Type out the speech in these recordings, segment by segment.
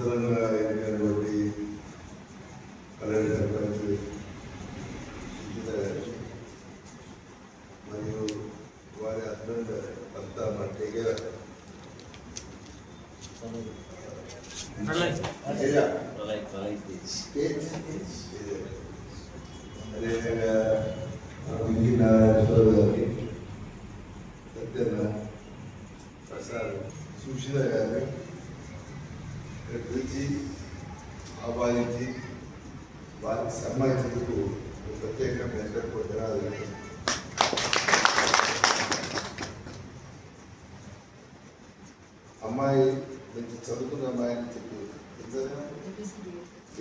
യന്ത്രങ്ങൾ ఇక్కడ పిలిచి ఆహ్వానించి వారికి సన్మానించేందుకు ఒక ప్రత్యేకంగా ఎంతో ధన్యవాదాలు అమ్మాయి మంచి చదువుకున్న అమ్మాయి అని చెప్పి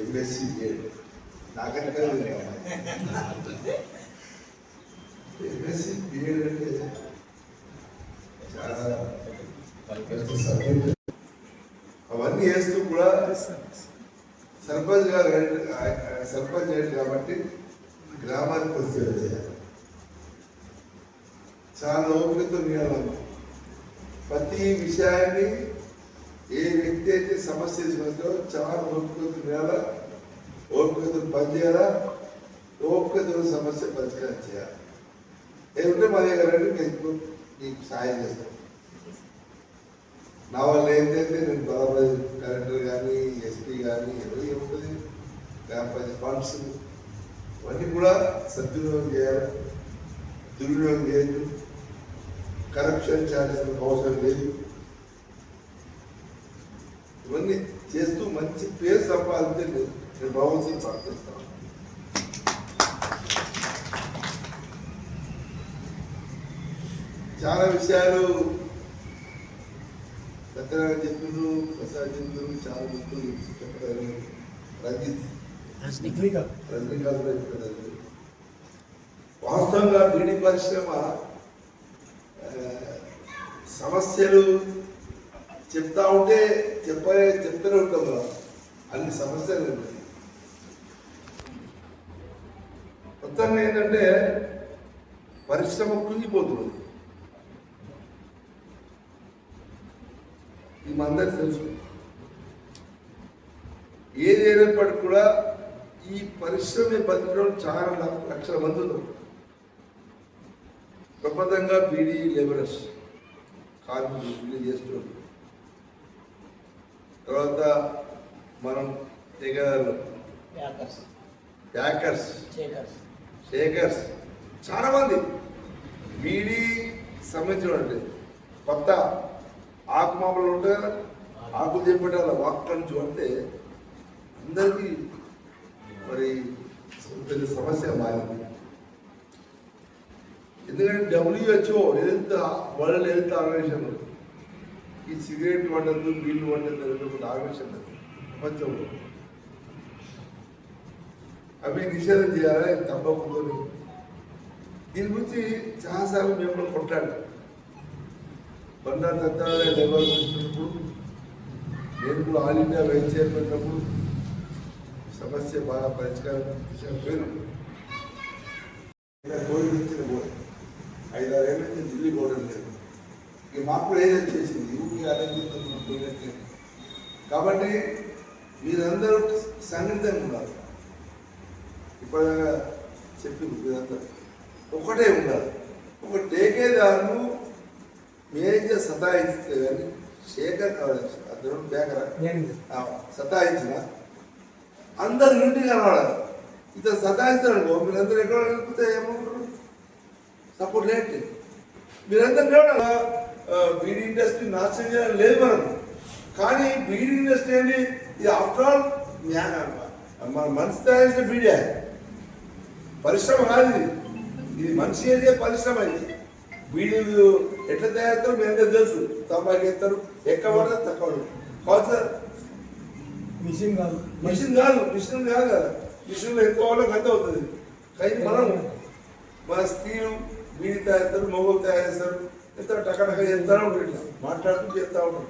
ఎంఎస్సి బిఎడ్ నాకంటే ఎంఎస్సి బిఎడ్ అంటే చాలా సబ్జెక్ట్. చేస్తూ కూడా సర్పంచ్ గారు సర్పంచ్ అయ్యాడు కాబట్టి గ్రామానికి వస్తే చేయాలి. చాలా ఓపికతో వినాలమ్మా ప్రతి విషయాన్ని ఏ వ్యక్తి అయితే సమస్య తీసుకుందో చాలా ఓపికతో నియాలా ఓపికతో పనిచేయాలా ఓపికతో సమస్య పరిష్కారం చేయాలి. ఏమంటే మా దగ్గర మీకు సాయం చేస్తాం. నా వల్ల ఏంటంటే నేను బాబాయ్ కలెక్టర్ కానీ ఎస్పీ కానీ ఎవరు ఏముంటుంది పంచాయతీ ఫండ్స్ ఇవన్నీ కూడా సద్వినియోగం చేయాలి. దుర్వినియోగం చేయొద్దు. కరప్షన్ చేయాల్సిన అవసరం లేదు. ఇవన్నీ చేస్తూ మంచి పేరు సంపాదించే నేను భగవంతుని ప్రార్థిస్తాను చాలా విషయాలు ప్రసాద్ చెప్తున్నారు చాలా రంజిత్. రజనీకాంత్. వాస్తవంగా బీడీ పరిశ్రమ సమస్యలు చెప్తా ఉంటే చెప్పే చెప్తూనే ఉంటాం మనం. అన్ని సమస్యలు ఉన్నాయి. మొత్తంగా ఏంటంటే పరిశ్రమ కుంగిపోతున్నది ఇది మనందరికీ తెలుసు. ఏది అయినప్పటికీ కూడా ఈ పరిశ్రమ బతికడం చాలా లక్షల మంది ఉన్నారు. ప్రపంచంగా బీడీ లేబరర్స్ కార్మికులు చేస్తున్నారు. తర్వాత మనం ప్యాకర్స్ షేకర్స్ చాలా మంది. బీడీ సంబంధించిన కొత్త ఆకుమామలు ఉంటాయి? కదా ఆకులు చేపట్టాల వాక్ చూస్తే అందరికీ మరి పెద్ద సమస్య మారింది. ఎందుకంటే W H O health world health organisation ఈ సిగరెట్ వండదు బీళ్ళు వండదు అనేటువంటి ఆర్గనైజేషన్ అది ప్రపంచంలో. అవి నిషేధం చేయాలి తప్పకుండా దీని గురించి చాలాసార్లు మేము కూడా కొట్లాడాం. బండా దత్తాలయ లేబర్ చేస్తున్నప్పుడు నేను కూడా ఆల్ ఇండియా వైస్ చైర్మన్ సమస్య బాగా పరిష్కారం విషయం కోవిడ్ వచ్చిన పోయి ఐదారేళ్ళ నుంచి ఢిల్లీ పోవడం లేదు. ఇక మాకు కూడా ఏదో చేసింది ఊరికి ఆలోచిస్తున్నాం పోయినట్లే కాబట్టి మీరందరూ సంఘటితంగా ఉండాలి. ఇప్పటిదాకా చెప్పింది మీరందరూ. ఒకటే ఉండాలి. ఒక టేకేదారును మేనేజర్ సతాయిస్తే కానీ శేఖర్ అతను బేకరా ఆ, సతాయించిన? అందరు నుండి కనబడాలి. ఇతను సతాయిస్తాడు మీరందరూ ఎక్కడ వెళ్ళిపోతే ఏమంటారు సపోర్ట్ లేట్. మీరందరూ కూడా బీడీ ఇండస్ట్రీ నాశనం చేయాలని లేదు మనం కానీ బీడీ ఇండస్ట్రీ ఏంటి? ఇది ఆఫ్టర్ ఆల్ మన మనిషి తయారు బీడీ. పరిశ్రమ కాదు ఇది. ఇది మనిషి చేసే పరిశ్రమ ఇది. బీడీలు ఎట్లా తయారుతారు మీ అందరూ తెలుసు. తమ్మాకి ఎత్తారు. ఎక్కడ పడతారు. తక్కువ సార్. మిషన్ కాదు. మిషన్ కాదు. మిషన్ కాదు కదా. మిషన్లో ఎక్కువ వాళ్ళకి అంత అవుతుంది. కానీ మనం. మన స్త్రీలు బీడి తయారు మొగలు తయారు చేస్తారు ఎంత టకటక చేస్తూ ఉంటారు ఇట్లా. మాట్లాడుతూ చేస్తూ ఉంటారు.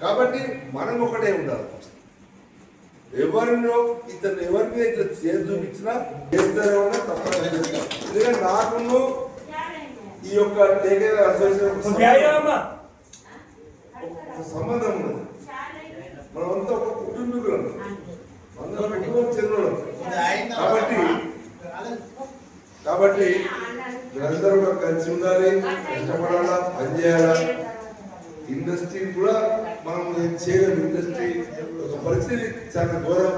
కాబట్టి మనం ఒకటే ఉండాలి. ఎవరినో ఇతను ఎవరిని ఇట్లా చేసి చూపించినా చేస్తారో తప్పకుండా చేస్తారు ఎందుకంటే నాకు ఈ యొక్క అసోసియేషన్ ఒక సంబంధం ఉన్నది. మనమంతా ఒక కుటుంబీకులం. అందరం కుటుంబం చెందిన కాబట్టి కాబట్టి మీరందరూ కూడా కలిసి ఉండాలి కష్టపడాలా పనిచేయాలా. ఇండస్ట్రీ కూడా మనం చేయలేము. ఇండస్ట్రీ పరిస్థితి చాలా ఘోరంగా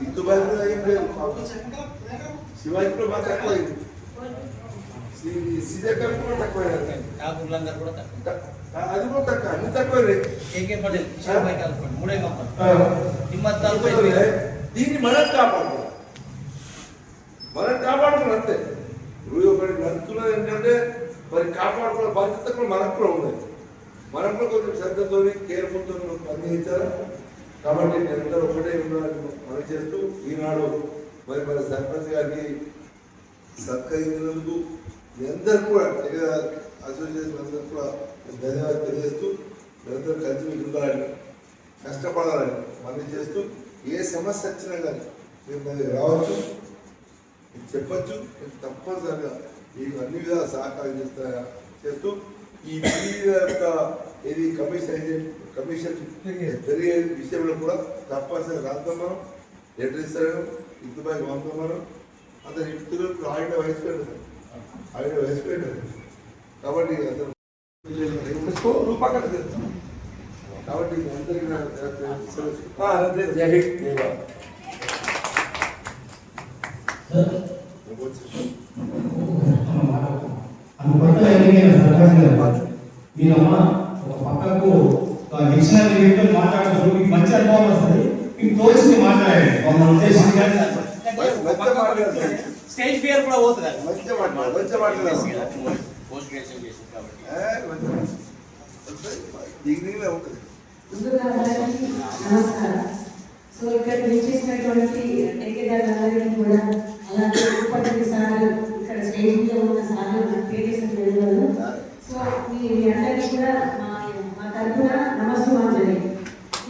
ఇందు బయట ఏం లేదు శివాజీలో బాగా తక్కువ అయింది శ్రీజకర్ కూడా తక్కువ ఠాకూర్లందరూ కూడా తక్కువ అది కూడా తక్కువ అన్ని తక్కువ కేకే పటేల్ శివభాయ్ ఠాకూర్ మూడే కంపెనీ హిమ్మత్ తాలూకా దీన్ని మనం కాపాడుకోవాలి మనం కాపాడుకోవాలి అంతే ఇప్పుడు ఒకటి నడుస్తున్నది ఏంటంటే మరి కాపాడుకునే బాధ్యత కూడా మనకు కూడా ఉన్నది మనం కూడా కొంచెం శ్రద్ధతో కేర్ఫుల్తో పనిచేయించాలి కాబట్టి నిరంతరం ఒకటే ఉండాలని మనం చేస్తూ ఈనాడు మరి మన సర్పంచ్ గారికి సత్కరించినందుకు మీ అందరూ కూడా తెగ అసోసియేషన్ అందరూ కూడా ధన్యవాదాలు తెలియజేస్తూ మీరందరూ కలిసి మీకు ఉండాలని కష్టపడాలని మనం చేస్తూ ఏ సమస్య వచ్చినా కానీ మీరు దగ్గరికి రావచ్చు మీకు చెప్పచ్చు మీకు తప్పనిసరిగా మీకు అన్ని విధాలు సహకారం చేస్తా చేస్తూ ఈ యొక్క ఇది కమిషన్ కమిషన్ పెరిగే విషయంలో కూడా తప్పనిసరిగా రాద్దాం మనం. లెటర్ ఇస్తాను ఇంటిపై పంపుతాం మనం అందరు ఇంటిలో ఇప్పుడు ఆయన వయసు పెట్టారు ఆయన వయసు పెట్టారు కాబట్టి అతను కాబట్టి అందరికీ మీరమ్మా ఒక పక్కకు మాట్లాడుతూ మీకు మంచి అనుభవం వస్తుంది. మీకు ఉద్దేశించి స్టేజ్ ఫియర్ కూడా పోతుంది అది. మంచిగా మాట్లాడు మంచిగా మాట్లాడాలి పోస్ట్ గ్రాడ్యుయేషన్ చేసింది కాబట్టి ఏ, మంచిగా మాట్లాడు. డిగ్రీలో ఉంటుంది ముందుగా అందరికీ నమస్కారం సో ఇక్కడ విచ్చేసినటువంటి టెక్కేదారులందరికీ కూడా అలాగే ఉపపతి సార్లు ఇక్కడ స్టేజ్ మీద ఉన్న సార్లు నాకు పేరేసిన తెలియదు సో మీ మీ అందరికీ కూడా మా మా తరఫున నమస్కారం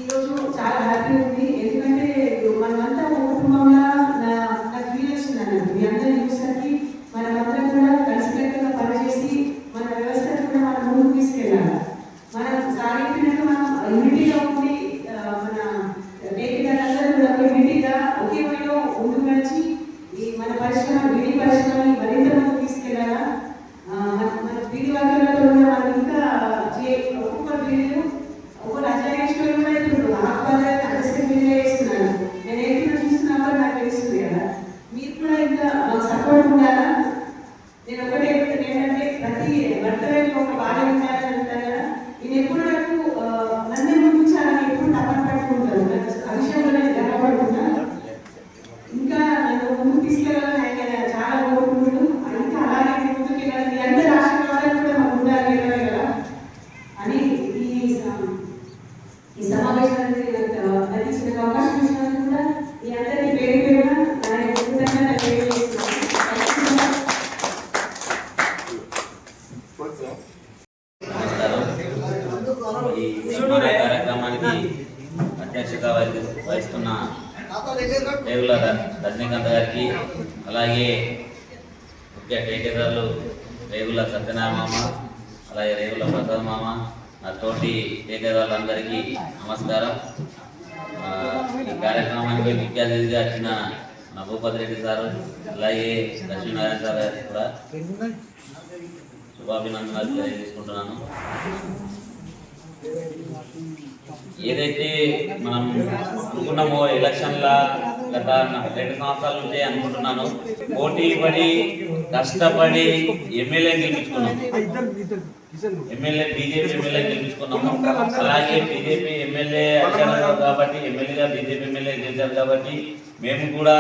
ఈరోజు చాలా హ్యాపీ ఉంది ఎందుకంటే మనమంతా ఒక కుటుంబంలో నా నాకు ఫీల్ వచ్చింది అన్నట్టు మీ అందరినీ చూసరికి మనమందరం కూడా కలిసికట్టుగా పనిచేసి మన వ్యవస్థను కూడా మనం ముందుకు తీసుకెళ్ళాలి మనం సాగించినట్టు మనం యూనిటీగా ఉండి ఆ, మన నేటిగారందరూ కూడా ఒక యూనిటీగా ఒకే వైలో ముందుకు నడిచి ఈ మన పరిశ్రమ బీడీ పరిశ్రమని మరింత ముందుకు తీసుకెళ్ళాలా ఆ, మన మన బీడీ వర్గాలతో కూడా మనం ఇంకా చే- ఒక్కొక్క బీడీలు ఒక్కొక్క అజయశ్వరులు కూడా ఇప్పుడు ఆహ్వాదాన్ని అగస్త్య బీడీలో వేస్తున్నారు నేను ఏంటో చూస్తున్నప్పుడు నాకు తెలుస్తుంది కదా మీరు కూడా ఇంకా మాకు సపోర్ట్ ఉండాలా నేను ఒకటే చెప్తాను ఏంటంటే ప్రతి భర్తలకు ఒక భార్య ఉండాలని అంటారు కదా నేను ఎప్పుడు నాకు ఆ, నన్నే ముందుంచాలని ఎప్పుడు తపన పట్టుకుంటాను నాకు ఆ విషయంలో నేను గర్వపడుతున్నా ఇంకా నన్ను ముందుకు తీసుకెళ్ళాలని ఆయన చాలా కోరుకుంటున్నాడు ఇంకా అలాగే నేను ముందుకు వెళ్ళాలి మీ అందరి ఆశీర్వాదాలు కూడా మాకు ఉండాలి ఇరవై కదా అని ఈ స- ఈ సమావేశానికి నాకు అందించిన అవకాశం ఇచ్చినందుకు కూడా మీ అందరికీ పేరు పేరున నా యొక్క కృతజ్ఞతలు తెలియజేస్తున్నాను కొంచెం నమస్కారం ఈ సన్మాన కార్యక్రమానికి అధ్యక్షత వహి- వహిస్తున్న రేవుల ర- రజనీకాంత్ గారికి అలాగే ముఖ్య టేకేదారులు రేవుల సత్యనారాయణ మామ అలాగే రేవుల ప్రసాద్ మామ నా తోటి టేకేదారులందరికీ నమస్కారం ఆ, ఈ కార్యక్రమానికి ముఖ్య అతిథిగా వచ్చిన నా భూపతి రెడ్డి సారు అలాగే లక్ష్మీనారాయణ సార్ గారికి కూడా శుభాభినందనాలు తెలియజేసుకుంటున్నాను. ఏదైతే మనం అనుకున్నామో ఎలక్షన్ల గత రెండు సంవత్సరాల నుంచి అనుకుంటున్నాను. పోటీ పడి కష్టపడి ఎమ్మెల్యే గెలిపించుకున్నాం. ఎమ్మెల్యే బీజేపీ ఎమ్మెల్యే గెలిపించుకున్నాము. అలాగే బీజేపీ ఎమ్మెల్యే అధికారంలో కాబట్టి ఎమ్మెల్యేగా బీజేపీ ఎమ్మెల్యే గెలిచారు కాబట్టి మేము కూడా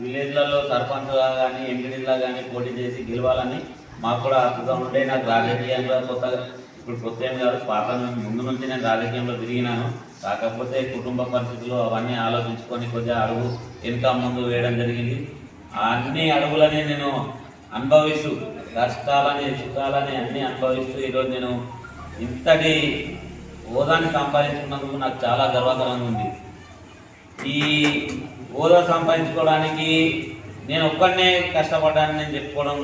విలేజ్లలో సర్పంచ్గా కానీ ఎంపీడీలా కానీ పోటీ చేసి గెలవాలని మాకు కూడా ఆతృత ఉండే. నాకు రాజకీయంగా కొత్తగా ఇప్పుడు కొత్త ఏం కాదు పాత ముందు నుంచి నేను రాజకీయంలో తిరిగినాను. కాకపోతే కుటుంబ పరిస్థితులు అవన్నీ ఆలోచించుకొని కొద్దిగా అడుగు వెనుక ముందు వేయడం జరిగింది. ఆ అన్ని అడుగులని నేను అనుభవిస్తూ కష్టాలని సుఖాలని అన్ని అనుభవిస్తూ ఈరోజు నేను ఇంతటి హోదాని సంపాదించుకున్నందుకు నాకు చాలా గర్వకరంగా ఉంది. ఈ హోదా సంపాదించుకోవడానికి నేను ఒక్కడనే కష్టపడ్డానని నేను చెప్పుకోవడం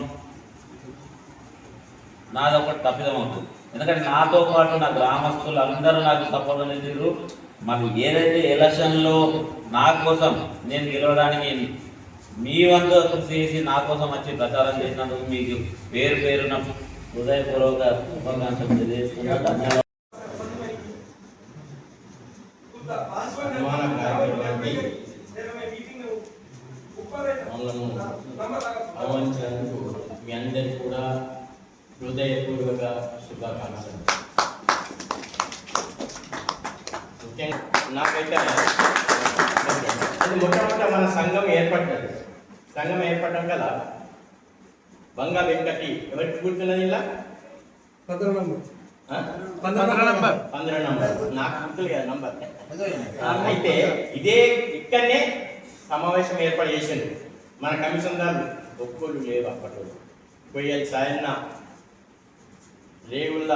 నాది ఒకటి తప్పిదం అవుతుంది. ఎందుకంటే నాతో పాటు నా గ్రామస్తులు అందరూ నాకు సపోర్ట్ అనేది మరి ఏదైతే ఎలక్షన్లో నా కోసం నేను గెలవడానికి మీ వంతు చేసి నా కోసం వచ్చి ప్రచారం చేసినందుకు మీకు పేరు పేరున హృదయపూర్వక శుభాకాంక్షలు తెలియజేస్తున్నా ధన్యవాదాలు. మీ అందరికీ కూడా హృదయపూర్వక శుభాకాంక్షలు ముఖ్యంగా నాకైతే అది మొట్టమొదట మన సంఘం ఏర్పడ్డది సంఘం ఏర్పడడం కదా బంగా వెంకటి ఎవరికి గుర్తున్నది ఇలా పంద్రహ నంబర్. పంద్రహ నంబర్ నాకు గుర్తులు కదా నంబర్ అయితే ఇదే ఇక్కడనే సమావేశం ఏర్పాటు చేసిండు మన కమిషనర్లు ఒక్కళ్ళు లేవు అప్పట్లో పోయి సాయన్న రేగుళ్ళ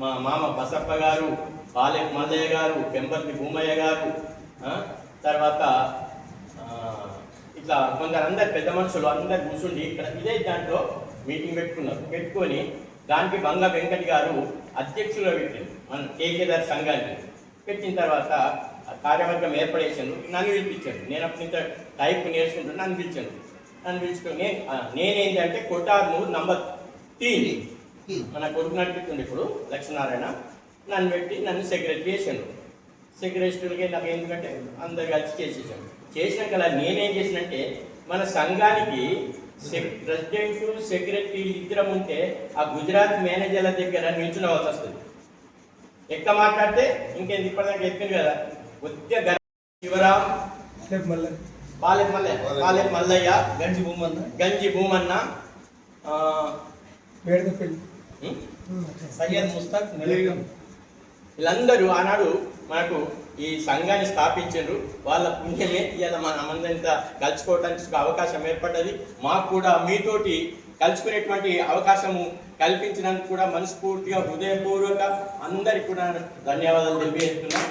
మా మామ బసప్ప గారు పాలెం మల్లయ్య గారు పెంపర్తి భూమయ్య గారు తర్వాత ఇట్లా కొందరు అందరు పెద్ద మనుషులు అందరు కూర్చుండి ఇక్కడ ఇదే దాంట్లో మీటింగ్ పెట్టుకున్నారు. పెట్టుకొని దానికి బంగ వెంకట్ గారు అధ్యక్షులుగా పెట్టింది. మన కేకేదార్ సంఘానికి. పెట్టిన తర్వాత కార్యవర్గం ఏర్పడేసాను నన్ను పిలిపించాను నేను అప్పుడు ఇంత టైప్ నేర్చుకుంటున్నాను నన్ను పిలిచాను నన్ను పిలుచుకొని నేనేంటంటే కొట్టారు నంబర్ తీన్ మన కొడుకు నడిపిస్తుంది ఇప్పుడు లక్ష్మీనారాయణ. నన్ను పెట్టి నన్ను సెక్రటరీ చేశాను సెక్రటరీకి నాకు ఎందుకంటే అందరు కలిసి చేసేసాను చేసినాక అలా నేనేం చేసినంటే మన సంఘానికి ప్రెసిడెంట్ సెక్రటరీ ఇద్దరం ఉంటే ఆ గుజరాత్ మేనేజర్ల దగ్గర నిల్చునవలసి వస్తుంది ఎక్క మాట్లాడితే ఇంకేంది? ఇప్పటిదాకా ఎత్తుంది కదా. కొద్దిగా గ- శివరాం పాలెం మల్లయ్య. పాలెం మల్లయ్య గంజి భూమన్న. గంజి భూమన్న? సయ్యద్ ముస్తాక్ వీళ్ళందరూ ఆనాడు మనకు ఈ సంఘాన్ని స్థాపించారు వాళ్ళ పుణ్యమే ఇవాళ మన మనంత కలుసుకోవడానికి ఒక అవకాశం ఏర్పడ్డది. మాకు కూడా మీతోటి కలుసుకునేటువంటి అవకాశము కల్పించినందుకు కూడా మనస్ఫూర్తిగా హృదయపూర్వక అందరికి కూడా ధన్యవాదాలు తెలియజేస్తున్నాం.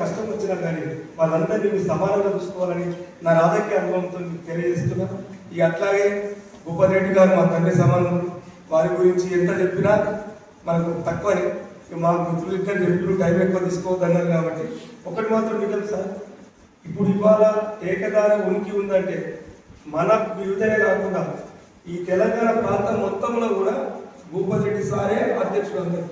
కష్టం వచ్చినా కానీ వాళ్ళందరినీ సమానంగా చూసుకోవాలని నా రాజకీయ అనుభవంతో తెలియజేస్తున్నాను. ఇక అట్లాగే ఉపరెడ్డి గారు మా తండ్రి సమానం వారి గురించి ఎంత చెప్పినా మనకు తక్కువనే. మా మిత్రులు ఇద్దరు చెప్పిన టైం ఎక్కువ తీసుకోవద్దన్నారు కాబట్టి. ఒకటి మాత్రం మీకు తెలుసా? ఇప్పుడు ఇవాళ ఏకదార ఉనికి ఉందంటే మన వివిధనే కాకుండా ఈ తెలంగాణ ప్రాంతం మొత్తంలో కూడా భూపతి రెడ్డి సారే అధ్యక్షుడు అందరు